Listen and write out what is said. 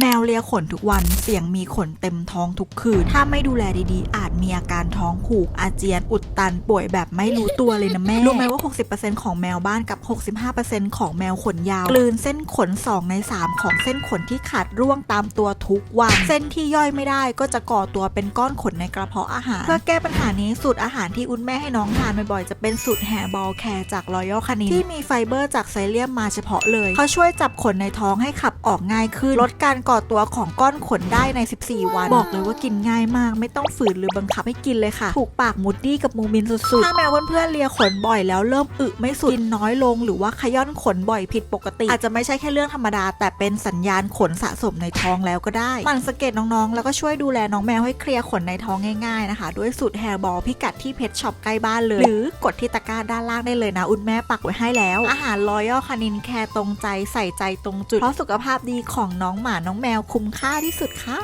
แมวเลียขนทุกวัน เสียงมีขนเต็มท้องทุกคืน ถ้าไม่ดูแลดีๆ อาจมีอาการท้องผูก อาเจียน อุดตัน ป่วยแบบไม่รู้ตัวเลยนะแม่ รู้ไหมว่า 60%ของแมวบ้านกับ 65%ของแมวขนยาว กลืนเส้นขน 2 ใน 3 ของเส้นขนที่ขาดร่วงตามตัวทุกวัน เส้นที่ย่อยไม่ได้ก็จะก่อตัวเป็นก้อนขนในกระเพาะอาหาร เพื่อแก้ปัญหานี้สูตรอาหารที่อุ้นแม่ให้น้องทานบ่อยๆ จะเป็นสูตรแฮร์บอลแคร์จากรอยัลคานินที่มีไฟเบอร์จากไซเลียมมาเฉพาะเลยเขาช่วยจับขนในท้องให้ขับออกง่ายขึ้นลดการก่อตัวของก้อนขนได้ใน 14 วัน บอกเลยว่ากินง่ายมาก ไม่ต้องฝืนหรือบังคับให้กินเลยค่ะ ถูกปากมูดดี้กับมูมินสุดๆ ถ้าแมวเพื่อนๆเลียขนบ่อยแล้วเริ่มอึไม่สุดกินน้อยลง หรือว่าขย้อนขนบ่อยผิดปกติ อาจจะไม่ใช่แค่เรื่องธรรมดา แต่เป็นสัญญาณขนสะสมในท้องแล้วก็ได้หมันสังเกตน้องๆ แล้วก็ช่วยดูแลน้องแมวให้เคลียร์ขนในท้องง่ายๆนะคะ ด้วยสูตรแฮร์บอลพิกัดที่เพชช็อปใกล้บ้านเลย หรือกดที่ตะกร้าด้านล่างได้เลยนะ อุ่นแม่ปักไว้ให้แล้ว อาหารรอยัลคานินแคร์ตรงใจใส่ใจตรงจุดเพราะสุขภาพดีของน้องหมาน้องแมวคุ้มค่าที่สุดค่ะ